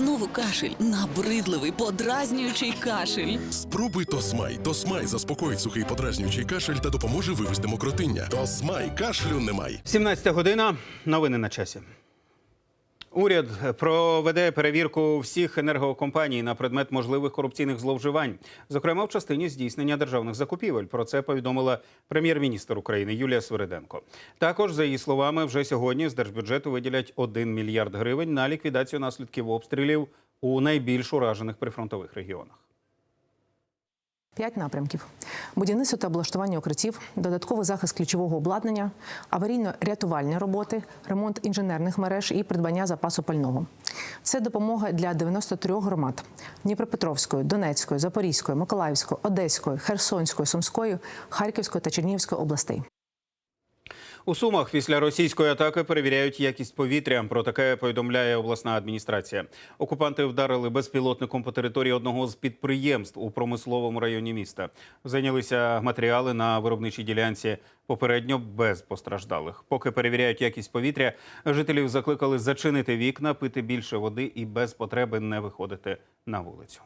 Знову кашель, набридливий, подразнюючий кашель. Спробуй Тосмай. Тосмай заспокоїть сухий подразнюючий кашель та допоможе вивести мокротиння. Тосмай кашлю немає. 17 година. Новини на часі. Уряд проведе перевірку всіх енергокомпаній на предмет можливих корупційних зловживань, зокрема в частині здійснення державних закупівель. Про це повідомила прем'єр-міністр України Юлія Свириденко. Також, за її словами, вже сьогодні з держбюджету виділять 1 мільярд гривень на ліквідацію наслідків обстрілів у найбільш уражених прифронтових регіонах. П'ять напрямків: будівництво та облаштування укриттів, додатковий захист ключового обладнання, аварійно-рятувальні роботи, ремонт інженерних мереж і придбання запасу пального. Це допомога для 93 громад: Дніпропетровської, Донецької, Запорізької, Миколаївської, Одеської, Херсонської, Сумської, Харківської та Чернігівської областей. У Сумах після російської атаки перевіряють якість повітря. Про таке повідомляє обласна адміністрація. Окупанти вдарили безпілотником по території одного з підприємств у промисловому районі міста. Зайнялися матеріали на виробничій ділянці. Попередньо без постраждалих. Поки перевіряють якість повітря, жителів закликали зачинити вікна, пити більше води і без потреби не виходити на вулицю.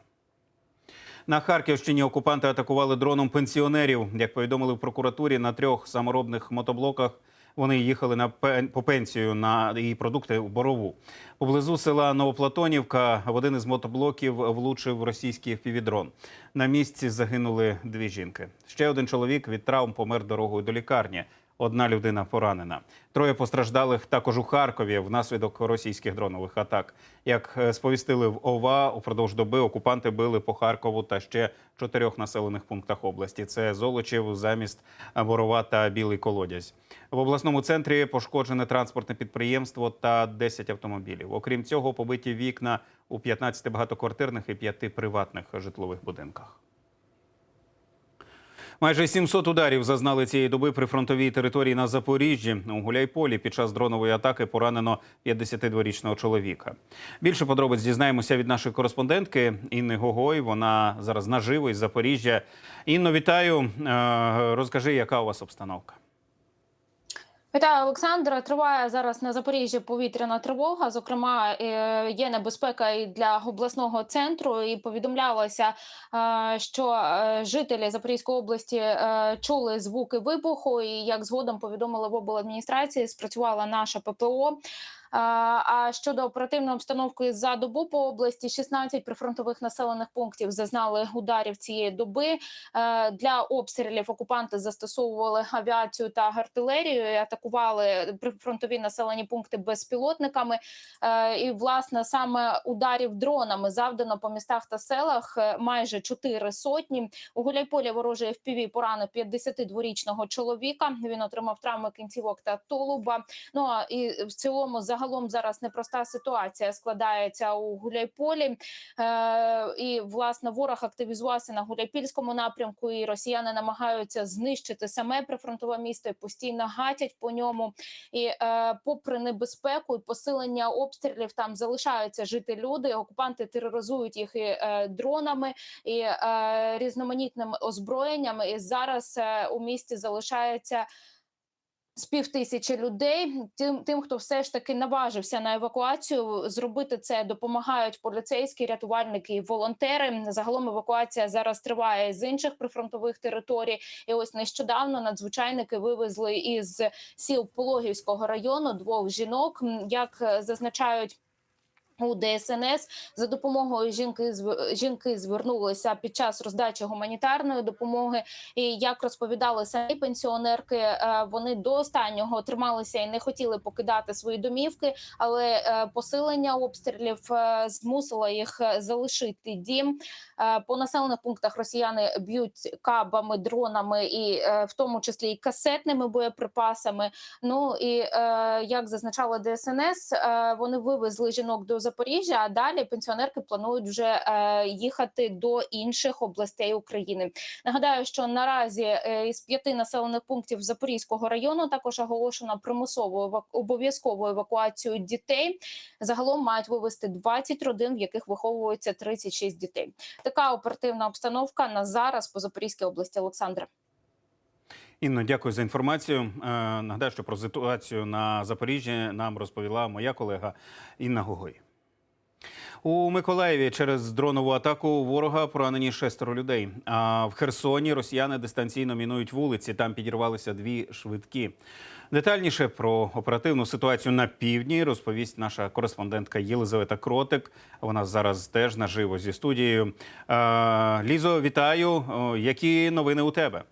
На Харківщині окупанти атакували дроном пенсіонерів. Як повідомили в прокуратурі, на трьох саморобних мотоблоках вони їхали на пен- по пенсію на і продукти у борову. Поблизу села Новоплатонівка в один із мотоблоків влучив російський впівдрон. На місці загинули дві жінки. Ще один чоловік від травм помер дорогою до лікарні. Одна людина поранена. Троє постраждалих також у Харкові внаслідок російських дронових атак. Як е, сповістили в ОВА, упродовж доби окупанти били по Харкову та ще чотирьох населених пунктах області. Це Золочів, замість Борова та Білий Колодязь. В обласному центрі пошкоджене транспортне підприємство та 10 автомобілів. Окрім цього, побиті вікна у 15 багатоквартирних і 5 приватних житлових будинках. Майже 700 ударів зазнали цієї доби при фронтовій території на Запоріжжі. У Гуляйполі під час дронової атаки поранено 52-річного чоловіка. Більше подробиць дізнаємося від нашої кореспондентки Інни Гогой. Вона зараз наживо із Запоріжжя. Інно, вітаю. Е, Розкажи, яка у вас обстановка? Вітаю, Олександра. Триває зараз на Запоріжжі повітряна тривога. Зокрема, е, є небезпека і для обласного центру. І повідомлялося, е, що е, жителі Запорізької області чули звуки вибуху. І як згодом повідомили в обладміністрації, спрацювала наша ППО. А щодо оперативної обстановки за добу по області, 16 прифронтових населених пунктів зазнали ударів цієї доби. Е, Для обстрілів окупанти застосовували авіацію та артилерію, і атакували прифронтові населені пункти безпілотниками. Е, І власне саме ударів дронами завдано по містах та селах е, майже чотири сотні. У Гуляйполі ворожий FPV поранив 52-річного чоловіка. Він отримав травми кінцівок та тулуба. Ну а і в цілому загалом зараз непроста ситуація складається у Гуляйполі. Е, і власне ворог активізувався на Гуляйпільському напрямку, і росіяни намагаються знищити саме прифронтове місто і постійно гатять по ньому. І е, попри небезпеку і посилення обстрілів, там залишаються жити люди. Окупанти тероризують їх і е, дронами і е, різноманітним озброєнням. І зараз е, у місті залишається з півтисячі людей. Тим, тим, хто все ж таки наважився на евакуацію, зробити це допомагають поліцейські, рятувальники і волонтери. Загалом евакуація зараз триває з інших прифронтових територій. І ось нещодавно надзвичайники вивезли із сіл Пологівського району двох жінок. Як е, зазначають. У ДСНС за допомогою жінки жінки звернулися під час роздачі гуманітарної допомоги. І як розповідали самі пенсіонерки, е, вони до останнього трималися і не хотіли покидати свої домівки, але е, посилення обстрілів е, змусило їх залишити дім. По населених пунктах росіяни б'ють кабами, дронами, і в тому числі і касетними боєприпасами. Ну і як зазначала ДСНС, вони вивезли жінок до Запоріжжя. А далі пенсіонерки планують вже е, їхати до інших областей України. Нагадаю, що наразі е, із п'яти населених пунктів Запорізького району також оголошено примусову обов'язкову евакуацію дітей. Загалом мають вивезти 20 родин, в яких виховується 36 дітей. Така оперативна обстановка на зараз по Запорізькій області. Олександра. Інно, дякую за інформацію. Е, Нагадаю, що про ситуацію на Запоріжжі нам розповіла моя колега Інна Гогой. У Миколаєві через дронову атаку ворога поранені шестеро людей. А в Херсоні росіяни дистанційно мінують вулиці. Там підірвалися дві швидкі. Детальніше про оперативну ситуацію на півдні розповість наша кореспондентка Єлизавета Кротик. Вона зараз теж наживо зі студією. Лізо, вітаю. Які новини у тебе?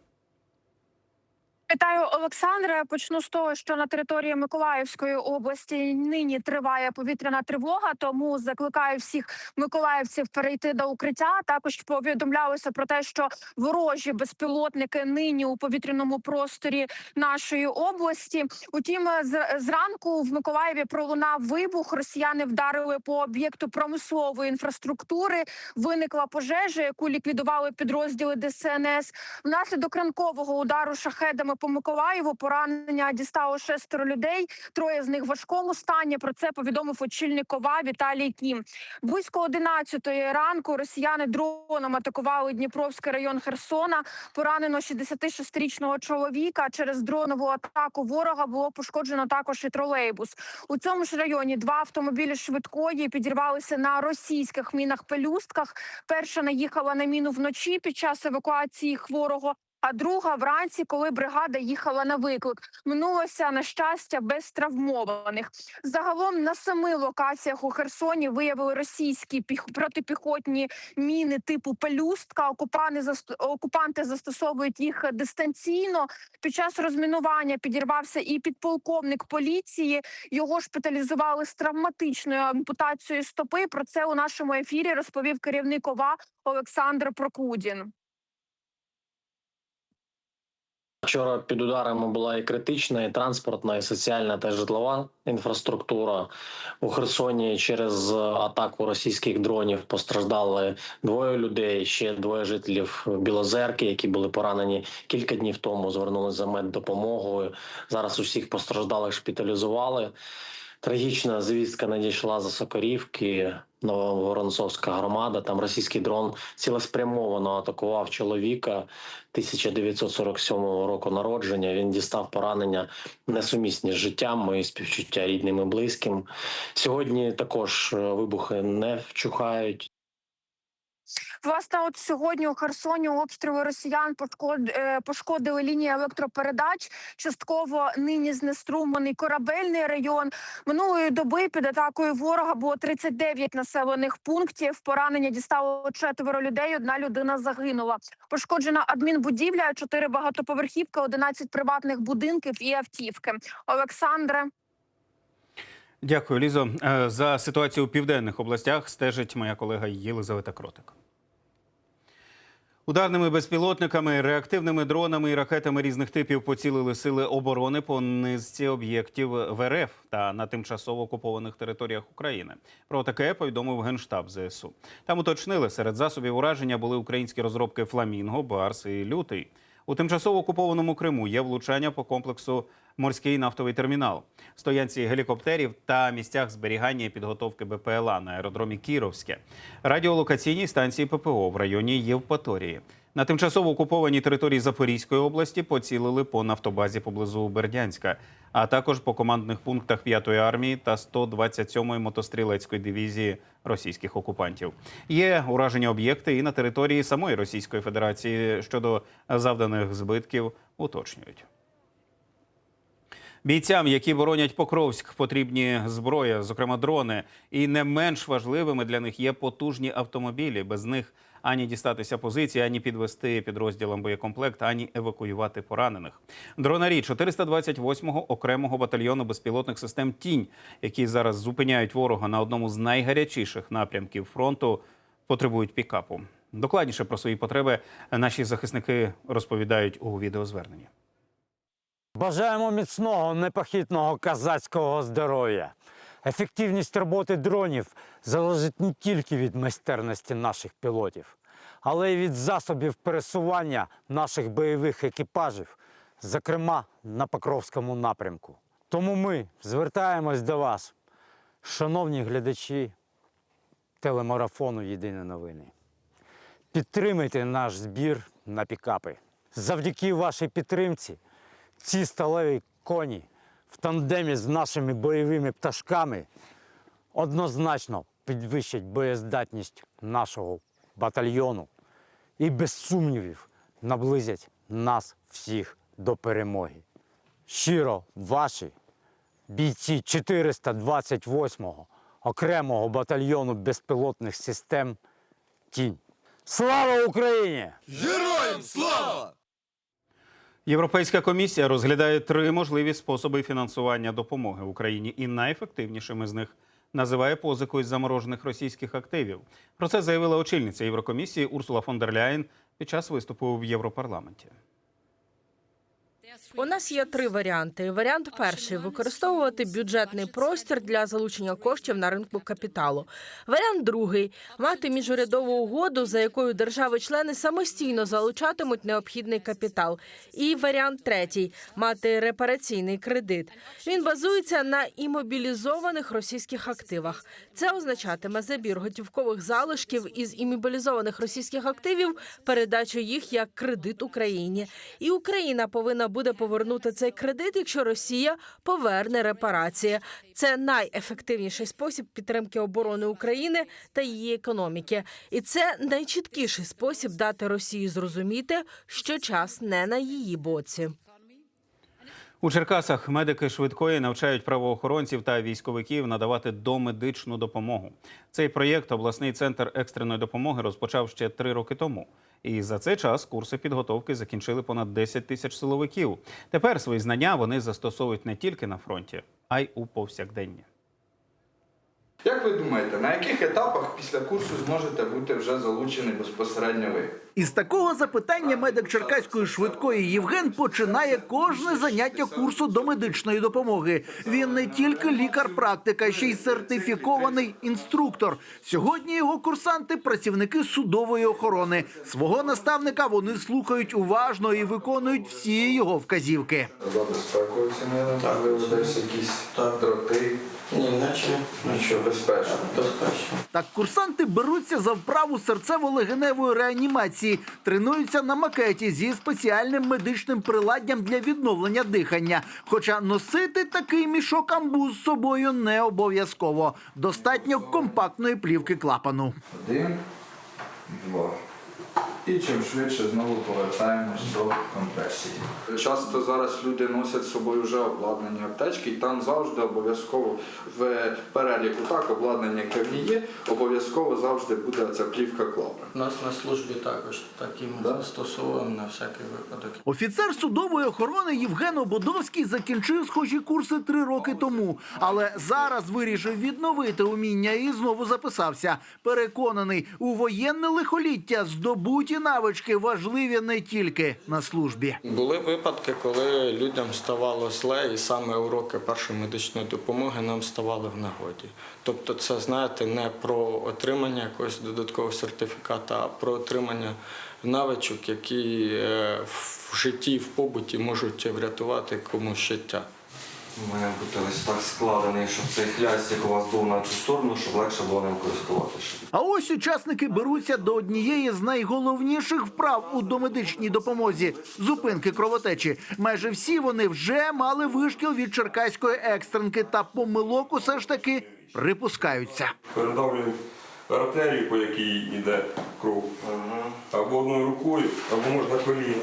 Вітаю, Олександре. Почну з того, що на території Миколаївської області нині триває повітряна тривога. Тому закликаю всіх миколаївців перейти до укриття. Також повідомлялося про те, що ворожі безпілотники нині у повітряному просторі нашої області. Утім, зранку в Миколаєві пролунав вибух. Росіяни вдарили по об'єкту промислової інфраструктури. Виникла пожежа, яку ліквідували підрозділи ДСНС. Внаслідок ранкового удару шахедами по Миколаєву поранення дістало шестеро людей. Троє з них в важкому стані. Про це повідомив очільник ОВА Віталій Кім. Близько 11 ранку росіяни дроном атакували Дніпровський район Херсона. Поранено 66-річного чоловіка. Через дронову атаку ворога було пошкоджено також і тролейбус. У цьому ж районі два автомобілі швидкої підірвалися на російських мінах пелюстках. Перша наїхала на міну вночі під час евакуації хворого. А друга вранці, коли бригада їхала на виклик, минулося на щастя без травмованих. Загалом на семи локаціях у Херсоні виявили російські піх... протипіхотні міни типу пелюстка. Окупанти заст... окупанти застосовують їх дистанційно. Під час розмінування підірвався і підполковник поліції. Його шпиталізували з травматичною ампутацією стопи. Про це у нашому ефірі розповів керівник ОВА Олександр Прокудін. Вчора під ударами була і критична, і транспортна, і соціальна та житлова інфраструктура. У Херсоні через атаку російських дронів постраждали двоє людей. Ще двоє жителів Білозерки, які були поранені кілька днів тому. Звернулися за меддопомогою. Зараз усіх постраждалих шпиталізували. Трагічна звістка надійшла за Сокорівки, Нововоронцовська громада. Там російський дрон цілеспрямовано атакував чоловіка 1947 року народження. Він дістав поранення несумісні з життям. Мої співчуття рідним і близьким. Сьогодні також е, вибухи не вчухають. Власне, от сьогодні у Херсоні обстріли росіян е, пошкодили лінії електропередач. Частково нині знеструмлений корабельний район. Минулої доби під атакою ворога було 39 населених пунктів. Поранення дістало четверо людей. Одна людина загинула. Пошкоджена адмінбудівля, чотири багатоповерхівки, 11 приватних будинків і автівки. Олександре. Дякую, Лізо. Е, За ситуацію у південних областях стежить моя колега Єлизавета Кротик. Ударними безпілотниками, реактивними дронами і ракетами різних типів поцілили сили оборони по низці об'єктів в РФ та на тимчасово окупованих територіях України. Про таке повідомив генштаб ЗСУ. Там уточнили, серед засобів ураження були українські розробки Фламінго, Барс і Лютий. У тимчасово окупованому Криму є влучання по комплексу морський нафтовий термінал, стоянці гелікоптерів та місцях зберігання і підготовки БПЛА на аеродромі Кіровське, радіолокаційній станції ППО в районі Євпаторії. На тимчасово окупованій території Запорізької області поцілили по нафтобазі поблизу Бердянська, а також по командних пунктах 5-ї армії та 127-ї мотострілецької дивізії російських окупантів. Є уражені об'єкти і на території самої Російської Федерації щодо завданих збитків уточнюють. Бійцям, які боронять Покровськ, потрібні зброя, зокрема дрони. І не менш важливими для них є потужні автомобілі. Без них ані дістатися позиції, ані підвести підрозділам боєкомплект, ані евакуювати поранених. Дронарі 428-го окремого батальйону безпілотних систем Тінь, які зараз зупиняють ворога на одному з найгарячіших напрямків фронту, потребують пікапу. Докладніше про свої потреби наші захисники розповідають у відеозверненні. Бажаємо міцного непохитного казацького здоров'я. Ефективність роботи дронів залежить не тільки від майстерності наших пілотів, але й від засобів пересування наших бойових екіпажів, зокрема на Покровському напрямку. Тому ми звертаємось до вас, шановні глядачі телемарафону Єдині новини. Підтримайте наш збір на пікапи. Завдяки вашій підтримці ці сталеві коні в тандемі з нашими бойовими пташками однозначно підвищать боєздатність нашого батальйону і без сумнівів наблизять нас всіх до перемоги. Щиро ваші бійці 428-го окремого батальйону безпілотних систем Тінь. Слава Україні! Європейська комісія розглядає три можливі способи фінансування допомоги Україні, і найефективнішими з них називає позику із заморожених російських активів. Про це заявила очільниця Єврокомісії Урсула фон дер Ляєн під час виступу в Європарламенті. У нас є три варіанти. Варіант перший використовувати бюджетний простір для залучення коштів на ринку капіталу. Варіант другий мати міжурядову угоду, за якою держави-члени самостійно залучатимуть необхідний капітал. І варіант третій мати репараційний кредит. Він базується на імобілізованих російських активах. Це означатиме забір готівкових залишків із імобілізованих російських активів, передачу їх як кредит Україні. І Україна повинна буде повернути цей кредит, якщо Росія поверне репарації. Це найефективніший спосіб підтримки оборони України та її економіки. І це найчіткіший спосіб дати Росії зрозуміти, що час не на її боці. У Черкасах медики швидкої навчають правоохоронців та військовиків надавати домедичну допомогу. Цей проєкт обласний центр екстреної допомоги розпочав ще три роки тому. І за цей час курси підготовки закінчили понад 10 тисяч силовиків. Тепер свої знання вони застосовують не тільки на фронті, а й у повсякденні. Як ви думаєте, на яких етапах після курсу зможете бути вже залучені безпосередньо ви? Із такого запитання медик Черкаської швидкої Євген починає кожне заняття курсу до медичної допомоги. Він не тільки лікар-практик, а ще й сертифікований інструктор. Сьогодні його курсанти працівники судової охорони. Свого наставника вони слухають уважно і виконують всі його вказівки. За безпекою оцінили, можливо, десь якісь дроти. Ні, наче Нічого безпечно. безпечно. Так курсанти беруться за вправу серцево-легеневої реанімації, тренуються на макеті зі спеціальним медичним приладдям для відновлення дихання. Хоча носити такий мішок амбуз з собою не обов'язково. Достатньо компактної плівки клапану. Один, два. І чим швидше знову повертаємось до компресії. Часто зараз люди носять з собою вже обладнані аптечки, і там завжди обов'язково в переліку так обладнання, яке в ній є, обов'язково завжди буде ця плівка клапан. У нас на службі також такі ми Да? застосовуємо на всякий випадок. Офіцер судової охорони Євген Ободовський закінчив схожі курси три роки тому, але зараз вирішив відновити уміння і знову записався. Переконаний, у воєнне лихоліття здобуті навички важливі не тільки на службі. Були випадки, коли людям ставало зле, і саме уроки першої медичної допомоги нам ставали в нагоді. Тобто, це знаєте, не про отримання якогось додаткового сертифіката, а про отримання навичок, які е, в житті, в побуті можуть врятувати комусь життя. У мене буде ось так складений, щоб цей хлястик у вас був на цю сторону, щоб легше було ним користуватися. А ось учасники беруться до однієї з найголовніших вправ у домедичній допомозі зупинки кровотечі. Майже всі вони вже мали вишкіл від черкаської екстренки та помилок усе ж таки припускаються. передавлюємо артерію, по якій йде кров, або одною рукою, або можна коліном.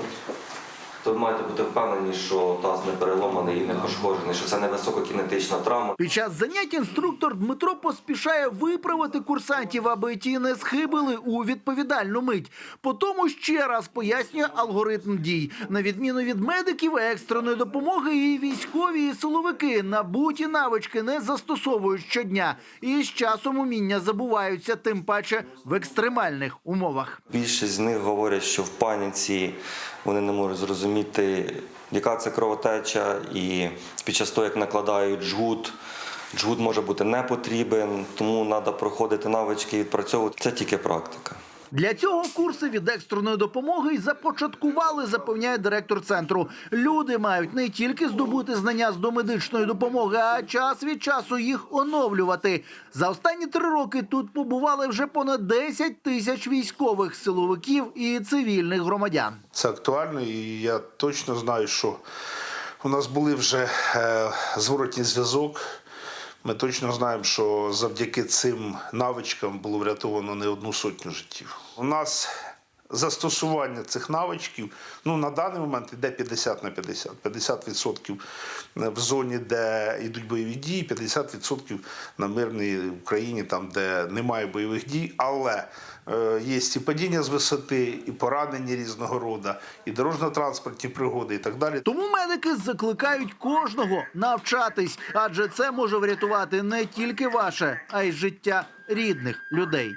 То маєте бути впевнені, що таз не переломаний і не пошкоджений, що це не висококінетична травма. Під час занять інструктор Дмитро поспішає виправити курсантів, аби ті не схибили у відповідальну мить. Потім ще раз пояснює алгоритм дій. На відміну від медиків екстреної допомоги, і військові і силовики набуті навички не застосовують щодня. І з часом уміння забуваються, тим паче в екстремальних умовах. Більшість з них говорять, що в паніці вони не можуть зрозуміти, яка це кровотеча, і під час того, як накладають жгут, жгут може бути не потрібен, тому треба проходити навички і відпрацьовувати. Це тільки практика. Для цього курси від екстреної допомоги й започаткували, запевняє директор центру. Люди мають не тільки здобути знання з домедичної допомоги, а час від часу їх оновлювати. За останні три роки тут побували вже понад 10 тисяч військових силовиків і цивільних громадян. Це актуально, і я точно знаю, що у нас були вже е, зворотній зв'язок. Ми точно знаємо, що завдяки цим навичкам було врятовано не одну сотню життів. У нас застосування цих навичків ну, на даний момент йде 50 на 50. 50% в зоні, де йдуть бойові дії, 50% на мирній Україні, там, де немає бойових дій. Але е, є і падіння з висоти, і поранення різного роду, і дорожньо-транспортні пригоди, і так далі. Тому медики закликають кожного навчатись, адже це може врятувати не тільки ваше, а й життя рідних людей.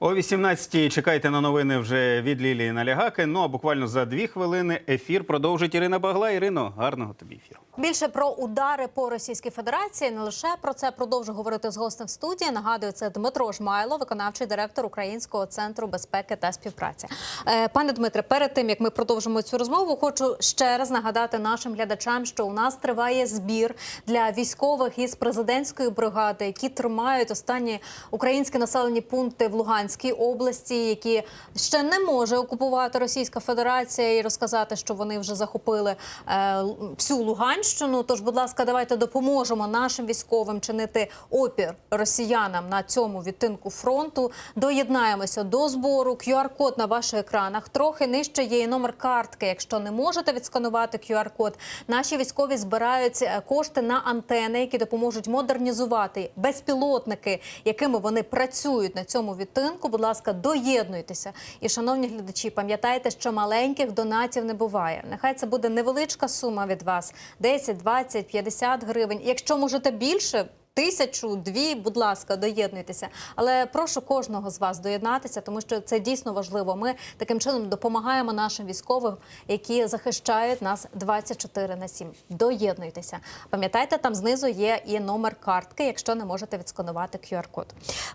О 18-й чекайте на новини вже від Лілії Налягаки. Ну а буквально за дві хвилини ефір продовжить Ірина Багла. Ірино, гарного тобі ефіру. Більше про удари по Російській Федерації не лише про це продовжу говорити з гостем в студії. Нагадую, це Дмитро Жмайло, виконавчий директор Українського центру безпеки та співпраці. Е, Пане Дмитре, перед тим як ми продовжимо цю розмову, хочу ще раз нагадати нашим глядачам, що у нас триває збір для військових із президентської бригади, які тримають останні українські населені пункти в Луганській області, які ще не може окупувати Російська Федерація і розказати, що вони вже захопили е, всю Луганщину. Тож, будь ласка, давайте допоможемо нашим військовим чинити опір росіянам на цьому відтинку фронту. Доєднаємося до збору. QR-код на ваших екранах. Трохи нижче є і номер картки. Якщо не можете відсканувати QR-код, наші військові збирають е, кошти на антени, які допоможуть модернізувати безпілотники, якими вони працюють на цьому відтинку. Будь ласка, доєднуйтеся. І, шановні глядачі, пам'ятайте, що маленьких донатів не буває. Нехай це буде невеличка сума від вас: 10, 20, 50 гривень. Якщо можете більше. Тисячу, дві, будь ласка, доєднуйтеся. Але прошу кожного з вас доєднатися, тому що це дійсно важливо. Ми таким чином допомагаємо нашим військовим, які захищають нас 24 на 7. Доєднуйтеся. Пам'ятайте, там знизу є і номер картки, якщо не можете відсканувати QR-код.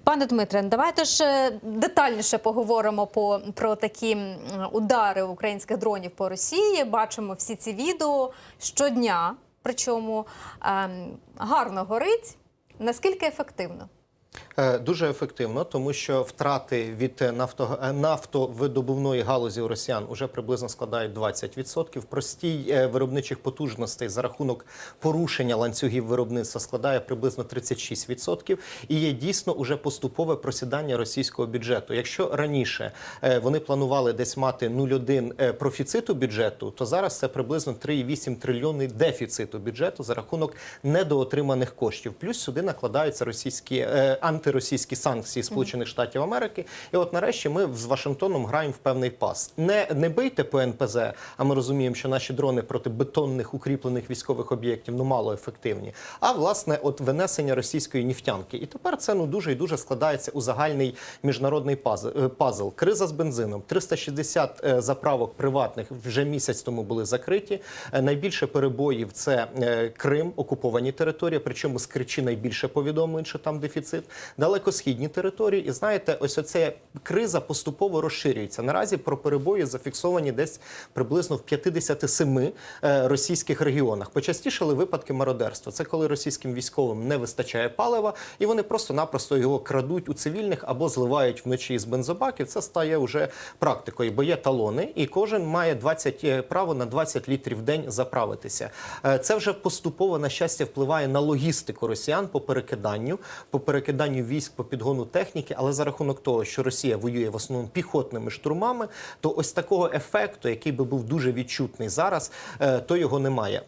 Пане Дмитре, давайте ж е, детальніше поговоримо по про такі удари українських дронів по Росії. Бачимо всі ці відео щодня. Причому ем, гарно горить. Наскільки ефективно? Е, Дуже ефективно, тому що втрати від нафто, е, нафтовидобувної галузі у росіян вже приблизно складають 20%. Простій е, виробничих потужностей за рахунок порушення ланцюгів виробництва складає приблизно 36%. І є дійсно уже поступове просідання російського бюджету. Якщо раніше е, вони планували десь мати 0,1 е, профіциту бюджету, то зараз це приблизно 3,8 трильйони дефіциту бюджету за рахунок недоотриманих коштів. Плюс сюди накладаються російські е, антиросійські санкції Сполучених Штатів Америки. І от нарешті ми з Вашингтоном граємо в певний пас. Не, не бийте по НПЗ, а ми розуміємо, що наші дрони проти бетонних укріплених військових об'єктів ну мало ефективні. А власне, от винесення російської нефтянки. І тепер це ну дуже і дуже складається у загальний міжнародний пазл. е. Криза з бензином. 360 е, заправок приватних вже місяць тому були закриті. Е, Найбільше перебоїв це Крим, окуповані території. Причому з Кричі найбільше повідомлень, що там дефіцит. Далекосхідні території. І знаєте, ось оця криза поступово розширюється. Наразі про перебої зафіксовані десь приблизно в 57 е, російських регіонах. Почастішали випадки мародерства. Це коли російським військовим не вистачає палива, і вони просто-напросто його крадуть у цивільних або зливають вночі з бензобаків. Це стає вже практикою, бо є талони, і кожен має 20, е, право на 20 літрів в день заправитися. Е, Це вже поступово на щастя впливає на логістику росіян по перекиданню, по перекиданню військ по підгону техніки, але за рахунок того, що Росія воює в основному піхотними штурмами, то ось такого ефекту, який би був дуже відчутний зараз, е, то його немає.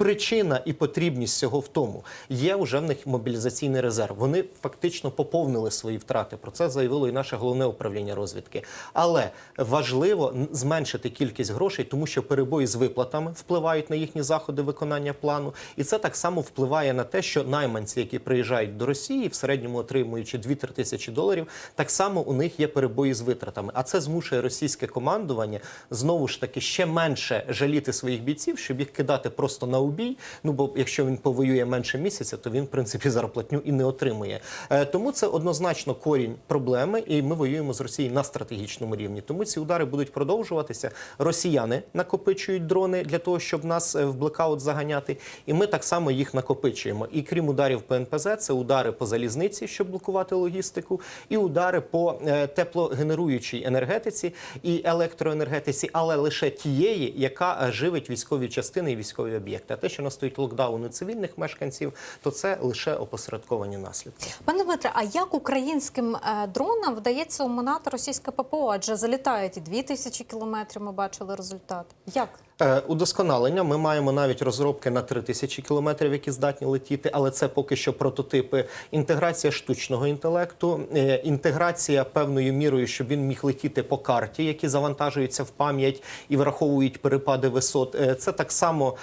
Причина і потрібність цього в тому є вже в них мобілізаційний резерв. Вони фактично поповнили свої втрати. Про це заявило і наше головне управління розвідки. Але важливо зменшити кількість грошей, тому що перебої з виплатами впливають на їхні заходи виконання плану, і це так само впливає на те, що найманці, які приїжджають до Росії, в середньому отримуючи 2-3 тисячі доларів, так само у них є перебої з витратами. А це змушує російське командування знову ж таки ще менше жаліти своїх бійців, щоб їх кидати просто на у бій. Ну бо якщо він повоює менше місяця, то він в принципі зарплатню і не отримує. Е, Тому це однозначно корінь проблеми, і ми воюємо з Росією на стратегічному рівні. Тому ці удари будуть продовжуватися. Росіяни накопичують дрони для того, щоб нас е, в блекаут заганяти, і ми так само їх накопичуємо. І крім ударів по НПЗ, це удари по залізниці, щоб блокувати логістику, і удари по е, теплогенеруючій енергетиці і електроенергетиці, але лише тієї, яка живить військові частини і військові об'єкти. Те, що настоїть локдауни цивільних мешканців, то це лише опосередковані наслідки. Пане Дмитре, а як українським е, дронам вдається оминати російське ППО? Адже залітають і дві тисячі кілометрів. Ми бачили результат. Як? Е, Удосконалення ми маємо навіть розробки на 3000 кілометрів, які здатні летіти, але це поки що прототипи. Інтеграція штучного інтелекту, е, інтеграція певною мірою, щоб він міг летіти по карті, які завантажуються в пам'ять і враховують перепади висот. Е, Це так само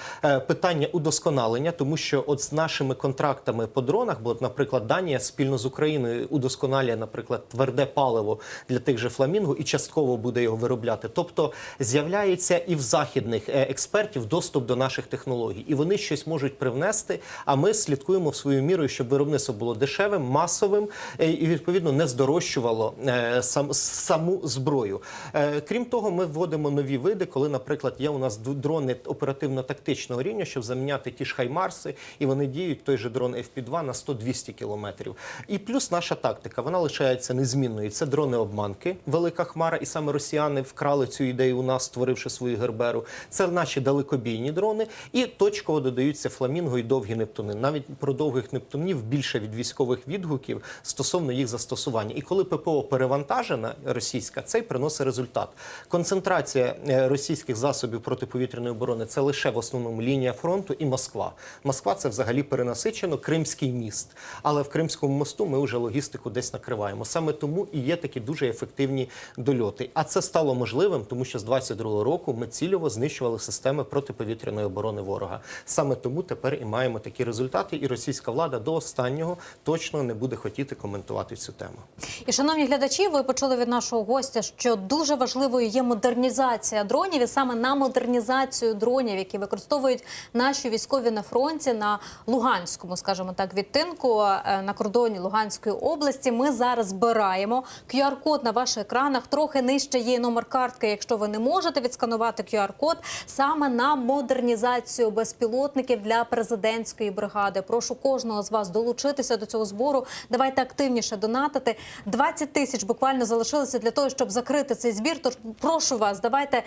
питання удосконалення, тому що от з нашими контрактами по дронах, бо, наприклад, Данія спільно з Україною удосконалює, наприклад, тверде паливо для тих же фламінго і частково буде його виробляти. Тобто з'являється і в західних експертів доступ до наших технологій, і вони щось можуть привнести. А ми слідкуємо в свою мірою, щоб виробництво було дешевим, масовим е, і відповідно не здорожчувало е, сам саму зброю. Е, Крім того, ми вводимо нові види, коли, наприклад, є у нас дрони оперативно-тактичного рівня, щоб заміняти ті ж хаймарси, і вони діють той же дрон FP2 на 100-200 кілометрів. І плюс наша тактика вона лишається незмінною. Це дрони обманки, велика хмара, і саме росіяни вкрали цю ідею у нас, створивши свою герберу. Це наші далекобійні дрони, і точково додаються фламінго і довгі нептуни. Навіть про довгих нептунів більше від військових відгуків стосовно їх застосування. І коли ППО перевантажена російська, це й приносить результат. Концентрація е, російських засобів протиповітряної оборони це лише в основному лінія фронту і Москва. Москва це взагалі перенасичено Кримський міст. Але в Кримському мосту ми вже логістику десь накриваємо. Саме тому і є такі дуже ефективні дольоти. А це стало можливим, тому що з 22-го року ми цільово знищували системи протиповітряної оборони ворога. Саме тому тепер і маємо такі результати, і російська влада до останнього точно не буде хотіти коментувати цю тему. І шановні глядачі, ви почули від нашого гостя, що дуже важливою є модернізація дронів, і саме на модернізацію дронів, які використовують наші військові на фронті на Луганському, скажімо так, відтинку е, на кордоні Луганської області. Ми зараз збираємо QR-код на ваших екранах. Трохи нижче є номер картки, якщо ви не можете відсканувати QR-код саме на модернізацію безпілотників для президентської бригади. Прошу кожного з вас долучитися до цього збору. Давайте активніше донатити. 20 тисяч буквально залишилося для того, щоб закрити цей збір. Тож прошу вас, давайте.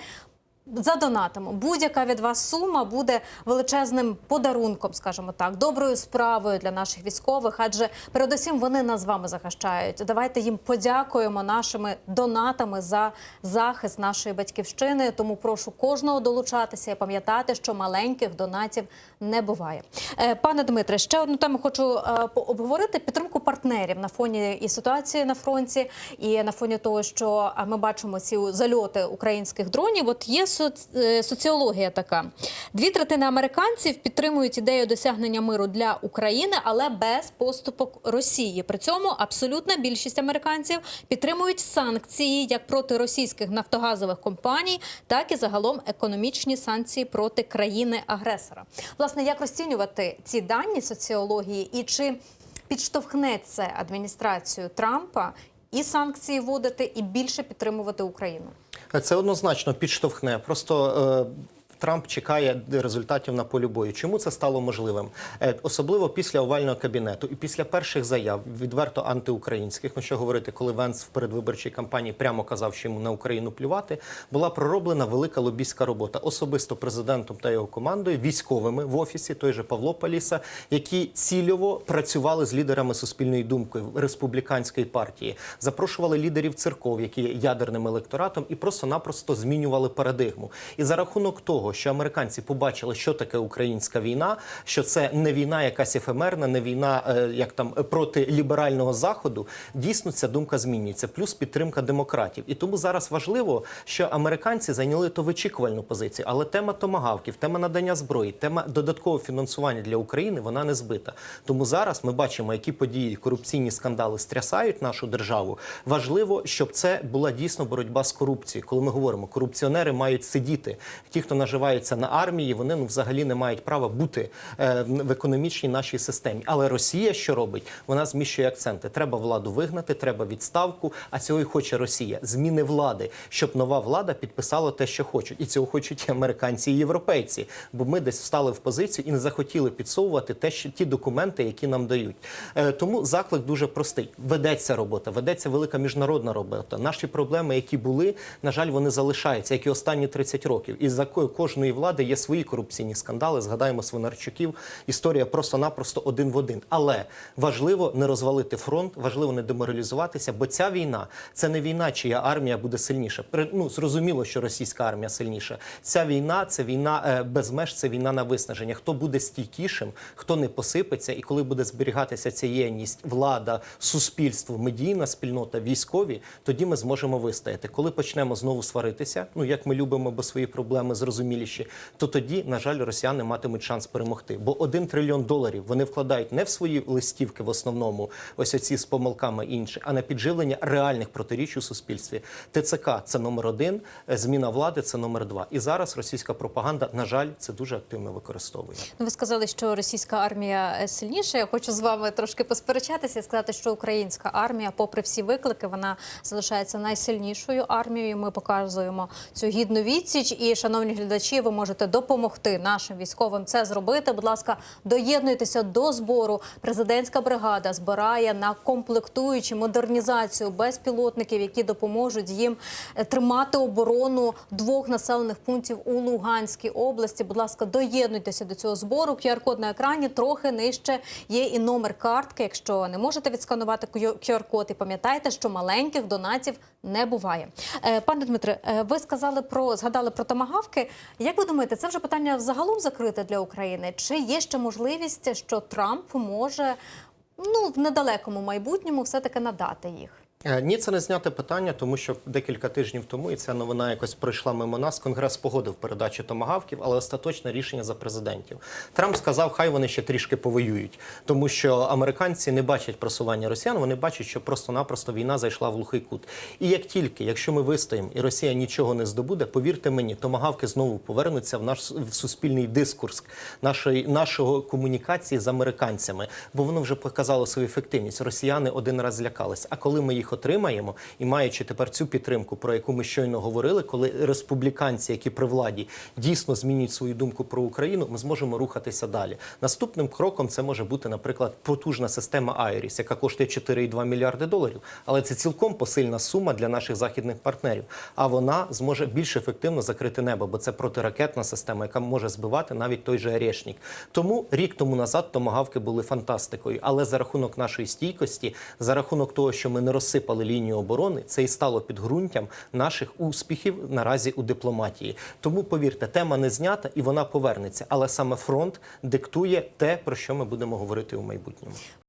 Задонатимо. Будь-яка від вас сума буде величезним подарунком, скажімо так, доброю справою для наших військових, адже передусім вони нас з вами захищають. Давайте їм подякуємо нашими донатами за захист нашої батьківщини. Тому прошу кожного долучатися і пам'ятати, що маленьких донатів не буває. Е, Пане Дмитре, ще одну тему хочу е, обговорити: підтримку партнерів на фоні і ситуації на фронті, і на фоні того, що ми бачимо ці зальоти українських дронів. От є соціологія така: дві третини американців підтримують ідею досягнення миру для України, але без поступок Росії. При цьому абсолютна більшість американців підтримують санкції як проти російських нафтогазових компаній, так і загалом економічні санкції проти країни-агресора. Власне, як розцінювати ці дані соціології, і чи підштовхне це адміністрацію Трампа і санкції вводити, і більше підтримувати Україну? Це однозначно підштовхне. Просто е, Трамп чекає результатів на полі бою. Чому це стало можливим? Е, Особливо після овального кабінету і після перших заяв, відверто антиукраїнських, ну що говорити, коли Венс в передвиборчій кампанії прямо казав, що йому на Україну плювати, була пророблена велика лобійська робота особисто президентом та його командою, військовими в офісі, той же Павло Паліса, які цільово працювали з лідерами суспільної думки республіканської партії, запрошували лідерів церков, які є ядерним електоратом, і просто-напросто змінювали парадигму. І за рахунок того, що американці побачили, що таке українська війна, що це не війна, якась ефемерна, не війна, е, як там проти ліберального заходу, дійсно ця думка змінюється. Плюс підтримка демократів. І тому зараз важливо, що американці зайняли то вичікувальну позицію. Але тема томагавків, тема надання зброї, тема додаткового фінансування для України вона не збита. Тому зараз ми бачимо, які події, корупційні скандали стрясають нашу державу. Важливо, щоб це була дійсно боротьба з корупцією. Коли ми говоримо, корупціонери мають сидіти. Ті, хто наживає наживаються на армії, вони ну взагалі не мають права бути е, в економічній нашій системі. Але Росія що робить? Вона зміщує акценти. Треба владу вигнати, треба відставку. А цього і хоче Росія. Зміни влади, щоб нова влада підписала те, що хочуть, і цього хочуть і американці і європейці. Бо ми десь встали в позицію і не захотіли підсовувати те, що ті документи, які нам дають. Е, тому заклик дуже простий. Ведеться робота, ведеться велика міжнародна робота. Наші проблеми, які були, на жаль, вони залишаються, як і останні 30 років. І за ко- кожної влади є свої корупційні скандали. Згадаємо Свинарчуків. Історія просто-напросто один в один. Але важливо не розвалити фронт, важливо не деморалізуватися, бо ця війна це не війна, чия армія буде сильніша. Ну зрозуміло, що російська армія сильніша. Ця війна це війна е, без меж, це війна на виснаження. Хто буде стійкішим, хто не посипеться, і коли буде зберігатися ця єдність, влада, суспільство, медійна спільнота, військові, тоді ми зможемо вистояти. Коли почнемо знову сваритися, ну як ми любимо, бо свої проблеми зрозуміліші, то тоді, на жаль, росіяни матимуть шанс перемогти. Бо один трильйон доларів вони вкладають не в свої листівки в основному, ось оці з помилками інші, а на підживлення реальних протиріч у суспільстві. ТЦК це номер один, е, зміна влади це номер два. І зараз російська пропаганда, на жаль, це дуже активно використовує. Ну, ви сказали, що російська армія е, сильніша. Я хочу з вами трошки посперечатися і сказати, що українська армія, попри всі виклики, вона залишається найсильнішою армією. Ми показуємо цю гідну відсіч. І, шановні глядачі, ви можете допомогти нашим військовим це зробити. Будь ласка, доєднуйтеся до збору. Президентська бригада збирає на комплектуючі модернізацію безпілотників, які допоможуть їм е, тримати оборону двох населених пунктів у Луганській області. Будь ласка, доєднуйтеся до цього збору. QR-код на екрані трохи нижче є і номер картки. Якщо не можете відсканувати QR-код, і пам'ятайте, що маленьких донатів не буває. Е, Пане Дмитре, е, ви сказали про згадали про томагавки. Як ви думаєте, це вже питання взагалом закрите для України? Чи є ще можливість, що Трамп може ну в недалекому майбутньому все таки надати їх? Е, Ні, це не зняте питання, тому що декілька тижнів тому і ця новина якось пройшла мимо нас. Конгрес погодив передачу томагавків, але остаточне рішення за президентів. Трамп сказав, хай вони ще трішки повоюють, тому що американці не бачать просування росіян. Вони бачать, що просто-напросто війна зайшла в глухий кут. І як тільки, якщо ми вистоїмо і Росія нічого не здобуде, повірте мені, томагавки знову повернуться в наш в суспільний дискурс нашої нашого комунікації з американцями, бо воно вже показало свою ефективність. Росіяни один раз злякались. А коли ми їх отримаємо, і маючи тепер цю підтримку, про яку ми щойно говорили, коли республіканці, які при владі дійсно змінюють свою думку про Україну, ми зможемо рухатися далі. Наступним кроком це може бути, наприклад, потужна система Айріс, яка коштує 4,2 мільярди доларів. Але це цілком посильна сума для наших західних партнерів. А вона зможе більш ефективно закрити небо, бо це протиракетна система, яка може збивати навіть той же Орешник. Тому рік тому назад томагавки були фантастикою. Але за рахунок нашої стійкості, за рахунок того, що ми не розсипали лінію оборони, це і стало підґрунтям наших успіхів наразі у дипломатії. Тому повірте, тема не знята і вона повернеться. Але саме фронт диктує те, про що ми будемо говорити у майбутньому.